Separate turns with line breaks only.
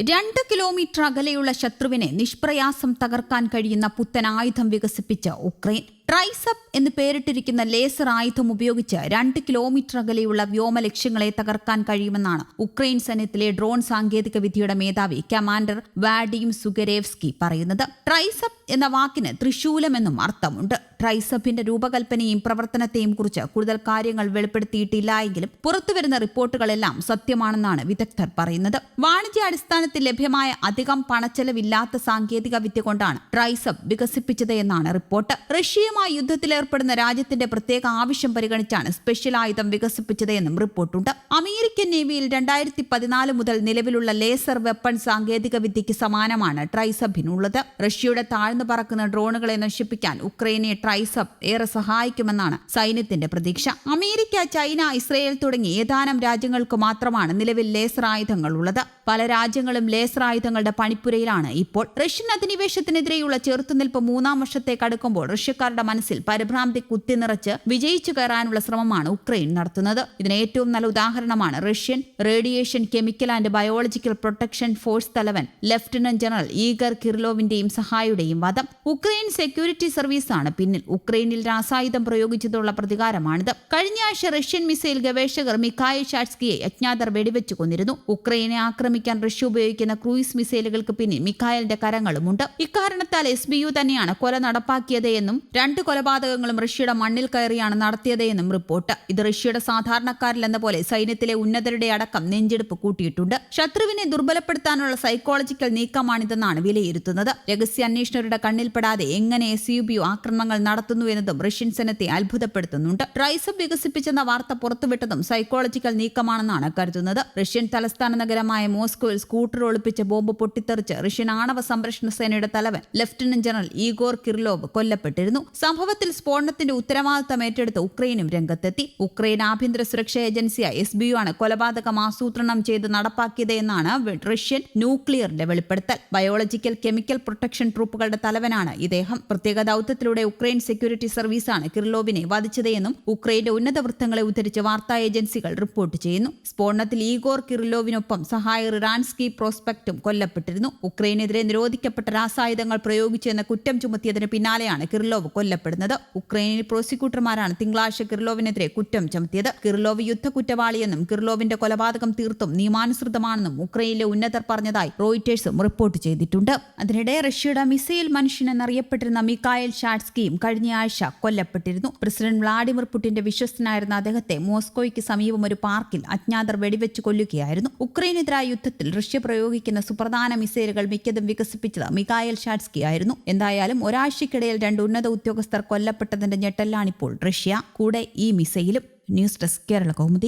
രണ്ട് കിലോമീറ്റർ അകലെയുള്ള ശത്രുവിനെ നിഷ്പ്രയാസം തകർക്കാൻ കഴിയുന്ന പുത്തൻ ആയുധം വികസിപ്പിച്ച ഉക്രൈൻ ട്രൈസപ്പ് എന്ന് പേരിട്ടിരിക്കുന്ന ലേസർ ആയുധം ഉപയോഗിച്ച് രണ്ട് കിലോമീറ്റർ അകലെയുള്ള വ്യോമ ലക്ഷ്യങ്ങളെ തകർക്കാൻ കഴിയുമെന്നാണ് ഉക്രൈൻ സൈന്യത്തിലെ ഡ്രോൺ സാങ്കേതിക വിദ്യയുടെ മേധാവി കമാൻഡർ വാഡിം സുഗരേവ്സ്കി പറയുന്നത്. ട്രൈസപ്പ് എന്ന വാക്കിന് തൃശൂലം എന്നും അർത്ഥമുണ്ട്. ട്രൈസപ്പിന്റെ രൂപകൽപ്പനയും പ്രവർത്തനത്തെയും കുറിച്ച് കൂടുതൽ കാര്യങ്ങൾ വെളിപ്പെടുത്തിയിട്ടില്ല എങ്കിലും പുറത്തുവരുന്ന റിപ്പോർട്ടുകളെല്ലാം സത്യമാണെന്നാണ് വിദഗ്ധർ പറയുന്നത്. വാണിജ്യാടിസ്ഥാനത്തിൽ ലഭ്യമായ അധികം പണച്ചെലവില്ലാത്ത സാങ്കേതിക വിദ്യ കൊണ്ടാണ് ട്രൈസപ്പ് വികസിപ്പിച്ചത് എന്നാണ് റിപ്പോർട്ട്. റഷ്യയുമായി യുദ്ധത്തിലേർപ്പെടുന്ന രാജ്യത്തിന്റെ പ്രത്യേക ആവശ്യം പരിഗണിച്ചാണ് സ്പെഷ്യൽ ആയുധം വികസിപ്പിച്ചത് എന്നും റിപ്പോർട്ടുണ്ട്. അമേരിക്കൻ നേവിയിൽ രണ്ടായിരത്തി പതിനാല് മുതൽ നിലവിലുള്ള ലേസർ വെപ്പൺ സാങ്കേതിക വിദ്യയ്ക്ക് സമാനമാണ് ട്രൈസബിനുള്ളത്. റഷ്യയുടെ താഴ്ന്നു പറക്കുന്ന ഡ്രോണുകളെ നശിപ്പിക്കാൻ ഉക്രൈനെ ട്രൈസബ് ഏറെ സഹായിക്കുമെന്നാണ് സൈന്യത്തിന്റെ പ്രതീക്ഷ. അമേരിക്ക ചൈന ഇസ്രയേൽ തുടങ്ങി ഏതാനും രാജ്യങ്ങൾക്ക് മാത്രമാണ് നിലവിൽ ലേസർ ആയുധങ്ങൾ ഉള്ളത് പല രാജ്യങ്ങളും ലേസർ ആയുധങ്ങളുടെ പണിപ്പുരയിലാണ് ഇപ്പോൾ. റഷ്യൻ അധിനിവേശത്തിനെതിരെയുള്ള ചെറുത്തുനിൽപ്പ് മൂന്നാം വർഷത്തേക്ക് അടുക്കുമ്പോൾ റഷ്യക്കാരുടെ മനസ്സിൽ പരിഭ്രാന്തി കുത്തിനിറച്ച് വിജയിച്ചു കയറാനുള്ള ശ്രമമാണ് ഉക്രൈൻ നടത്തുന്നത്. ഇതിന് ഏറ്റവും നല്ല ഉദാഹരണമാണ് Russian radiation chemical and biological protection force തലവൻ ലഫ്റ്റനന്റ് ജനറൽ ഈഗർ കിർലോവിന്റെയും സഹായിയുടെയും വധം. ഉക്രൈൻ സെക്യൂരിറ്റി സർവീസാണ് പിന്നിൽ. ഉക്രൈനിൽ രാസായുധം പ്രയോഗിച്ചതുള്ള പ്രതികാരമാണിത്. കഴിഞ്ഞ ആഴ്ച റഷ്യൻ മിസൈൽ ഗവേഷകർ മിക്കായ ഷാറ്റ്സ്കിയെ അജ്ഞാതർ വെടിവെച്ചു കൊന്നിരുന്നു. ഉക്രൈനെ ആക്രമിക്കാൻ റഷ്യ ഉപയോഗിക്കുന്ന ക്രൂയിസ് മിസൈലുകൾക്ക് പിന്നിൽ മിക്കായലിന്റെ കരങ്ങളുമുണ്ട്. ഇക്കാരണത്താൽ എസ് ബി യു തന്നെയാണ് കൊല നടപ്പാക്കിയത് എന്നും രണ്ട് കൊലപാതകങ്ങളും റഷ്യയുടെ മണ്ണിൽ കയറിയാണ് നടത്തിയതെന്നും റിപ്പോർട്ട്. ഇത് റഷ്യയുടെ സാധാരണക്കാരിലെന്ന പോലെ സൈന്യത്തിലെ ഉന്നതരുടെ അടക്കം നെഞ്ചെടുപ്പ് കൂട്ടിയിട്ടുണ്ട്. ശത്രുവിനെ ദുർബലപ്പെടുത്താനുള്ള സൈക്കോളജിക്കൽ നീക്കമാണിതെന്നാണ് വിലയിരുത്തുന്നത്. രഹസ്യ അന്വേഷണരുടെ കണ്ണിൽപ്പെടാതെ എങ്ങനെ എസ് യു ബി ആക്രമണങ്ങൾ നടത്തുന്നു എന്നതും റഷ്യൻ സൈന്യത്തെ അത്ഭുതപ്പെടുത്തുന്നുണ്ട്. ട്രൈസം വികസിപ്പിച്ചെന്ന വാർത്ത പുറത്തുവിട്ടതും സൈക്കോളജിക്കൽ നീക്കമാണെന്നാണ് കരുതുന്നത്. റഷ്യൻ തലസ്ഥാന നഗരമായ മോസ്കോയിൽ സ്കൂട്ടർ ഒളിപ്പിച്ച ബോംബ് പൊട്ടിത്തെറിച്ച് റഷ്യൻ ആണവ സംരക്ഷണ സേനയുടെ തലവൻ ലഫ്റ്റനന്റ് ജനറൽ ഈഗോർ കിർലോവ് കൊല്ലപ്പെട്ടിരുന്നു. സംഭവത്തിൽ സ്ഫോടനത്തിന്റെ ഉത്തരവാദിത്തം ഏറ്റെടുത്ത് ഉക്രൈനും രംഗത്തെത്തി. ഉക്രൈൻ ആഭ്യന്തര സുരക്ഷാ ഏജൻസിയായ എസ് ബി ആണ് കൊലപാതകം ആസൂത്രണം ചെയ്ത് നടപ്പാക്കിയത് എന്നാണ് റഷ്യൻ ന്യൂക്ലിയറിന്റെ വെളിപ്പെടുത്തൽ. ബയോളജിക്കൽ കെമിക്കൽ പ്രൊട്ടക്ഷൻ ട്രൂപ്പുകളുടെ തലവനാണ് ഇദ്ദേഹം. പ്രത്യേക ദൌത്യത്തിലൂടെ ഉക്രൈൻ സെക്യൂരിറ്റി സർവീസാണ് കിർലോവിനെ വധിച്ചതെന്നും ഉക്രൈന്റെ ഉന്നത വൃത്തങ്ങളെ ഉദ്ധരിച്ച് വാർത്താ ഏജൻസികൾ റിപ്പോർട്ട് ചെയ്യുന്നു. സ്ഫോടനത്തിൽ ഈഗോർ കിർലോവിനൊപ്പം സഹായ റാൻസ്കി പ്രോസ്പെക്ടും കൊല്ലപ്പെട്ടിരുന്നു. ഉക്രൈനെതിരെ നിരോധിക്കപ്പെട്ട രാസായുധങ്ങൾ പ്രയോഗിച്ചെന്ന കുറ്റം ചുമത്തിയതിന് പിന്നാലെയാണ് കിർലോവ് കൊല്ലപ്പെടുന്നത്. ഉക്രൈനിൽ പ്രോസിക്യൂട്ടർമാരാണ് തിങ്കളാഴ്ച കിർലോവിനെതിരെ കുറ്റം ചുമത്തിയത്. കിർലോവ് യുദ്ധ കുറ്റവാളിയെന്നും കിർലോവിന്റെ കൊലപാതകം തീർത്തും നിയമാനുസൃതമാണെന്നും ഉക്രൈനിലെ ഉന്നതർ പറഞ്ഞതായി റോയിറ്റേഴ്സും റിപ്പോർട്ട് ചെയ്തിട്ടുണ്ട്. അതിനിടെ റഷ്യയുടെ മിസൈൽ മനുഷ്യൻ എന്നറിയപ്പെട്ടിരുന്ന മിക്കായൽ ഷാറ്റ്സ്കിയും കഴിഞ്ഞയാഴ്ച കൊല്ലപ്പെട്ടിരുന്നു. പ്രസിഡന്റ് വ്ളാഡിമിർ പുടിന്റെ വിശ്വസ്തനായിരുന്ന അദ്ദേഹത്തെ മോസ്കോയ്ക്ക് സമീപം ഒരു പാർക്കിൽ അജ്ഞാതർ വെടിവെച്ച് കൊല്ലുകയായിരുന്നു. ഉക്രൈനെതിരായ യുദ്ധത്തിൽ റഷ്യ പ്രയോഗിക്കുന്ന സുപ്രധാന മിസൈലുകൾ മിക്കതും വികസിപ്പിച്ചത് മിക്കായൽ ഷാറ്റ്സ്കി ആയിരുന്നു എന്തായാലും ഒരാഴ്ചക്കിടയിൽ രണ്ട് ഉന്നത ഉദ്യോഗസ്ഥർ കൊല്ലപ്പെട്ടതിന്റെ ഞെട്ടലാണിപ്പോൾ. റഷ്യ കൂടെ ഈ മിസൈലും ന്യൂസ് ഡെസ്ക് കേരള കൗമുദി.